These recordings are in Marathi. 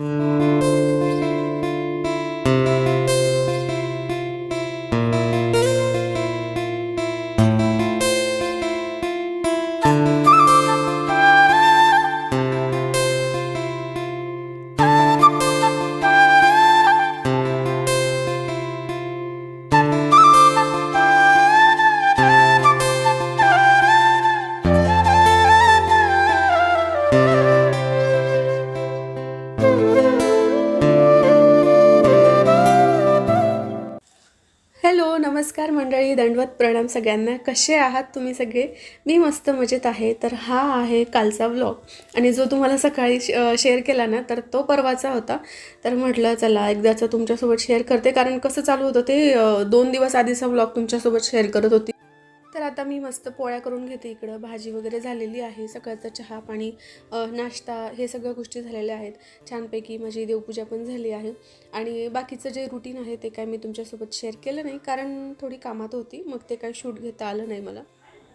Mm-hmm. नमस्कार मंडळी दंडवत प्रणाम सगळ्यांना. कसे आहात तुम्ही सगळे? मी मस्त मजेत आहे. तर हा आहे कालचा व्लॉग आणि जो तुम्हाला सकाळी शेअर केला ना तर तो परवाचा होता. तर म्हटलं चला एकदाचं तुमच्यासोबत शेअर करते. कारण कसं चालू होतं ते दोन दिवस आधीचा व्लॉग तुमच्यासोबत शेअर करत होती. तर आता मी मस्त पोळ्या करून घेते इकडं. भाजी वगैरे झालेली आहे. सकाळचा चहा पाणी नाश्ता हे सगळ्या गोष्टी झालेल्या आहेत. छानपैकी माझी देवपूजा पण झाली आहे. आणि बाकीचं जे रुटीन आहे ते काय मी तुमच्यासोबत शेअर केलं नाही. कारण थोडी कामात होती. मग ते काय शूट घेता आलं नाही मला.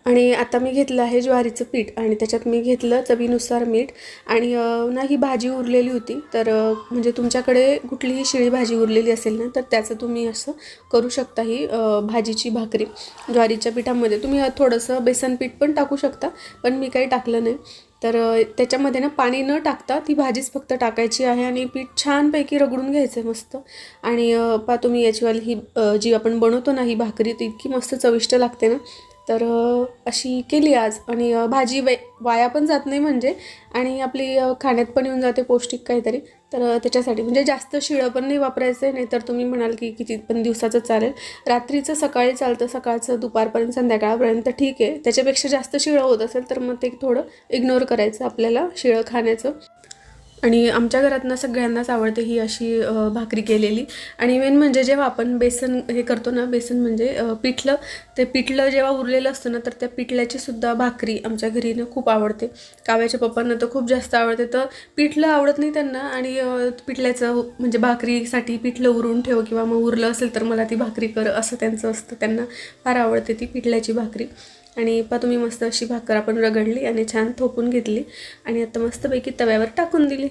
आणि आता मी घेतलं आहे ज्वारीचं पीठ आणि त्याच्यात मी घेतलं चवीनुसार मीठ. आणि ना ही भाजी उरलेली होती तर म्हणजे तुमच्याकडे कुठलीही शिळी भाजी उरलेली असेल ना तर त्याचं तुम्ही असं करू शकता ही भाजीची भाकरी ज्वारीच्या पिठामध्ये. तुम्ही थोडंसं बेसन पीठ पण टाकू शकता पण मी काही टाकलं नाही. तर त्याच्यामध्ये ना पाणी न टाकता ती भाजीच फक्त टाकायची आहे आणि पीठ छानपैकी रगडून घ्यायचं आहे मस्त. आणि पा पहा तुम्ही याचीवाली ही जी आपण बनवतो ना ही भाकरी ती इतकी मस्त चविष्ट लागते ना. तर अशी केली आज. आणि भाजी वे वाया पण जात नाही म्हणजे. आणि आपली खाण्यात पण येऊन जाते पौष्टिक काहीतरी. तर त्याच्यासाठी म्हणजे जास्त शिळं पण नाही वापरायचं. आहे नाहीतर तुम्ही म्हणाल की किती पण दिवसाचं चालेल. रात्रीचं सकाळी चालतं. सकाळचं दुपारपर्यंत संध्याकाळपर्यंत ठीक आहे. त्याच्यापेक्षा जास्त शिळं होत असेल तर मग ते थोडं इग्नोर करायचं आपल्याला शिळं खाण्याचं. आणि आमच्या घरात ना सगळ्यांनाच आवडते ही अशी भाकरी केलेली. आणि मेन म्हणजे जेव्हा आपण बेसन हे करतो ना बेसन म्हणजे पिठलं ते पिठलं जेव्हा उरलेलं असतं ना तर त्या पिठल्याची सुद्धा भाकरी आमच्या घरी ना खूप आवडते. काव्याच्या पप्पांना तर खूप जास्त आवडते. तर पिठलं आवडत नाही त्यांना आणि पिठल्याचं म्हणजे भाकरीसाठी पिठलं उरून ठेव किंवा मग उरलं असेल तर मला ती भाकरी कर असं त्यांचं असतं. त्यांना फार आवडते ती पिठल्याची भाकरी. आणि पा तुम्ही मस्त अशी भाकर आपण रगडली आणि छान थोपून घेतली. आणि आता मस्तपैकी तव्यावर टाकून दिली.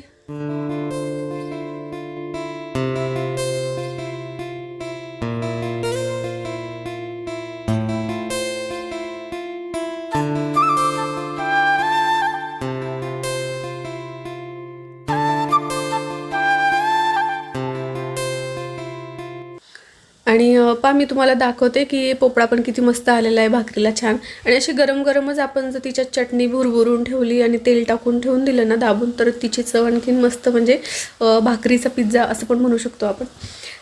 आणि पा मी तुम्हाला दाखवते की पोपळा पण किती मस्त आलेला आहे भाकरीला छान. आणि अशी गरम गरमच आपण जर तिच्यात चटणी भुरभुरून ठेवली आणि तेल टाकून ठेवून दिलं ना दाबून तर तिची चव आणखीन मस्त म्हणजे भाकरीचा पिझ्झा असं पण म्हणू शकतो आपण.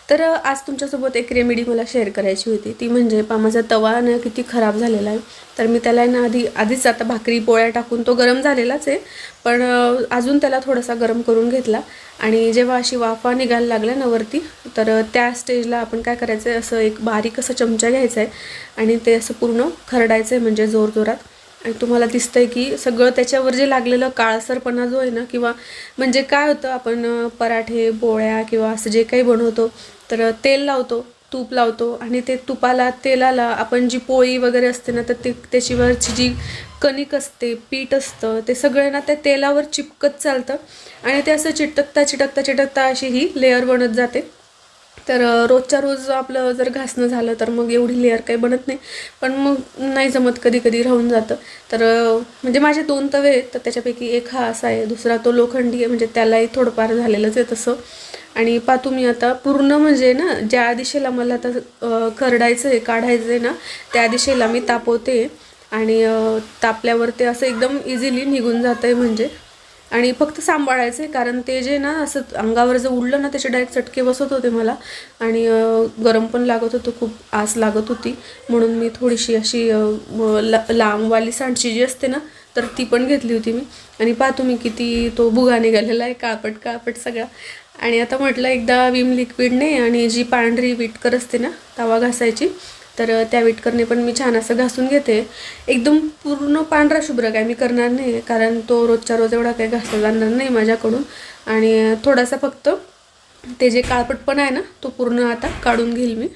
तर आज तुमच्यासोबत एक रेमेडी मला शेअर करायची होती. ती म्हणजे पा माझा तवा ना किती खराब झालेला आहे. तर मी त्याला ना आधी आधीच आता भाकरी पोळ्या टाकून तो गरम झालेलाच आहे. पण अजून त्याला थोडासा गरम करून घेतला. आणि जेव्हा अशी वाफा निघायला लागल्या ना वरती तर त्या स्टेजला आपण काय करायचं आहे असं एक बारीक असं चमचा घ्यायचा आहे आणि ते असं पूर्ण खरडायचं आहे म्हणजे जोरजोरात. तुम्हाला दिसतंय की सगळं त्याच्यावर जे लागलेलं काळसरपणा जो आहे ना किंवा म्हणजे काय होतं आपण पराठे पोळ्या किंवा असं जे काही बनवतो तर तेल लावतो तूप लावतो आणि ते तुपाला तेलाला आपण जी पोळी वगैरे असते ना तर ते त्याच्यावरची जी कणिक असते पीठ असतं ते सगळे ना त्या तेलावर चिपकत चालतं आणि ते असं चिटकता चिटकता चिटकता अशी ही लेअर बनत जाते. तर रोजच्या रोज आपलं जर घासणं झालं तर मग एवढी लेअर काही बनत नाही. पण मग नाही जमत कधी कधी राहून जातं. तर म्हणजे माझे दोन तवे आहेत तर त्याच्यापैकी एक हा असा आहे दुसरा तो लोखंडी आहे म्हणजे त्यालाही थोडंफार झालेलंच आहे तसं. आणि पा तुम्ही आता पूर्ण म्हणजे ना ज्या दिशेला मला आता करडायचं आहे काढायचं आहे ना त्या दिशेला मी तापवते. आणि तापल्यावर ते असं एकदम इझिली निघून जातं आहे म्हणजे. आणि फक्त सांभाळायचं आहे कारण ते जे ना असं अंगावर जर उडलं ना त्याचे डायरेक्ट चटके बसत होते मला. आणि गरम पण लागत होतं खूप आस लागत होती. म्हणून मी थोडीशी अशी ला लांबवाली सांडशी जी असते ना तर ती पण घेतली होती मी. आणि पहा तुम्ही किती तो भुगा निघालेला आहे काळपट काळपट सगळा. आणि आता म्हटलं एकदा विम लिक्विडने आणि जी पांढरी विटकर असते ना तवा घासायची. तर त्या विटकरने पण मी छान असं घासून घेते. एकदम पूर्ण पांढरा शुभ्र काय मी करणार नाही कारण तो रोजच्या रोज एवढा काही घासला जाणार नाही माझ्याकडून. आणि थोडासा फक्त ते जे काळपटपणा आहे ना तो पूर्ण आता काढून घेईल मी.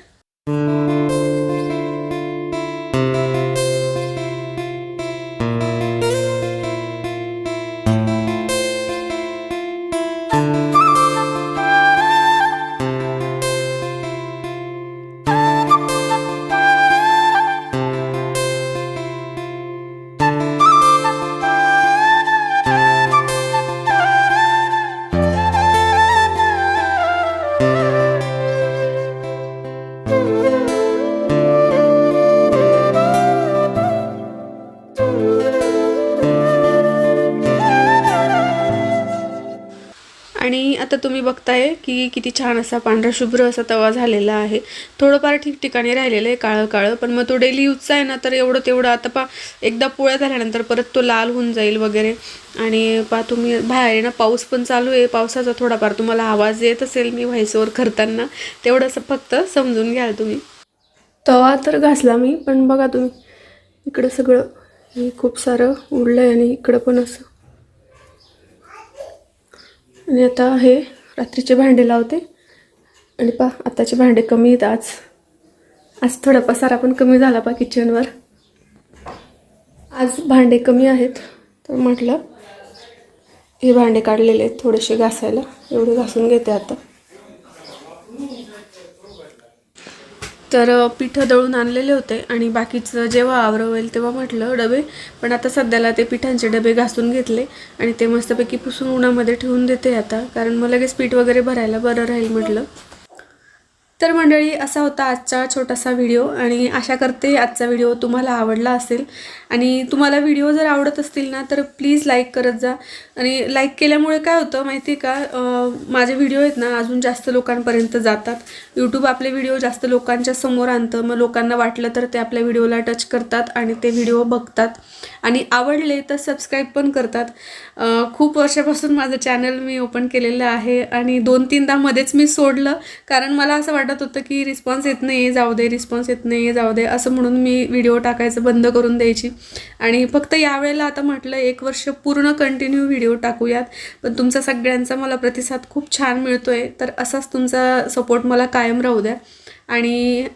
तुम्ही बघताय की किती छान असा पांढरा शुभ्र असा तवा झालेला आहे. थोडंफार ठिकठिकाणी राहिलेलं आहे काळं काळं पण मग तो डेली यूजचा आहे ना तर एवढं तेवढं आता पा एकदा पोळ्या झाल्यानंतर परत तो लाल होऊन जाईल वगैरे. आणि पा तुम्ही बाहेर आहे ना पाऊस पण चालू आहे. पावसाचा थोडाफार तुम्हाला आवाज येत असेल मी व्हायसोवर करताना. तेवढंच फक्त समजून घ्याल तुम्ही. तवा तर घासला मी पण बघा तुम्ही इकडं सगळं हे खूप सारं उडलं आहे आणि इकडं पण असं. आणि आता हे रात्रीचे भांडे लावते. आणि पा आताचे भांडे कमी आहेत आज. आज थोडा पसारा पण कमी झाला पा किचनवर आज भांडे कमी आहेत. तर म्हटलं हे भांडे काढलेले आहेत थोडेसे घासायला. एवढे घासून घेते आता. तर पिठं दळून आणलेले होते आणि बाकीचं जेव्हा आवरं होईल तेव्हा म्हटलं डबे. पण आता सध्याला ते पिठांचे डबे घासून घेतले आणि ते मस्तपैकी पुसून उन्हामध्ये ठेवून देते आता. कारण मग लगेच पीठ वगैरे भरायला बरं राहील म्हटलं. तर मंडळी असा होता आजचा छोटासा व्हिडिओ आणि आशा करते आजचा व्हिडिओ तुम्हाला आवडला असेल. आणि तुम्हाला व्हिडिओ जर आवडत असतील ना तर प्लीज लाईक करत जा. आणि लाईक केल्यामुळे काय होतं माहिती आहे का माझे व्हिडिओ आहेत ना अजून जास्त लोकांपर्यंत जातात. यूट्यूब आपले व्हिडिओ जास्त लोकांच्या समोर आणतं. मग लोकांना वाटलं तर ते आपल्या व्हिडिओला टच करतात आणि ते व्हिडिओ बघतात. आणि आवडले तर सबस्क्राईब पण करतात. खूप वर्षापासून माझं चॅनल मी ओपन केलेलं आहे आणि दोन तीनदा मध्येच मी सोडलं. कारण मला असं वाटत होतं की रिस्पॉन्स येत नाही जाऊ दे रिस्पॉन्स येत नाही जाऊ दे असं म्हणून मी व्हिडिओ टाकायचं बंद करून द्यायची. आणि फक्त यावेळेला आता म्हटलं एक वर्ष पूर्ण कंटिन्यू व्हिडिओ टाकूयात. पण तुमचा सगळ्यांचा मला प्रतिसाद खूप छान मिळतो आहे तर असाच तुमचा सपोर्ट मला कायम राहू द्या. आणि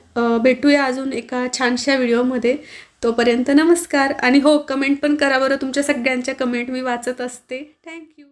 भेटूया अजून एका छानशा व्हिडिओमध्ये तोपर्यंत नमस्कार. आणि हो कमेंट पण करा बरं. तुमच्या सगळ्यांच्या कमेंट मी वाचत असते. थँक्यू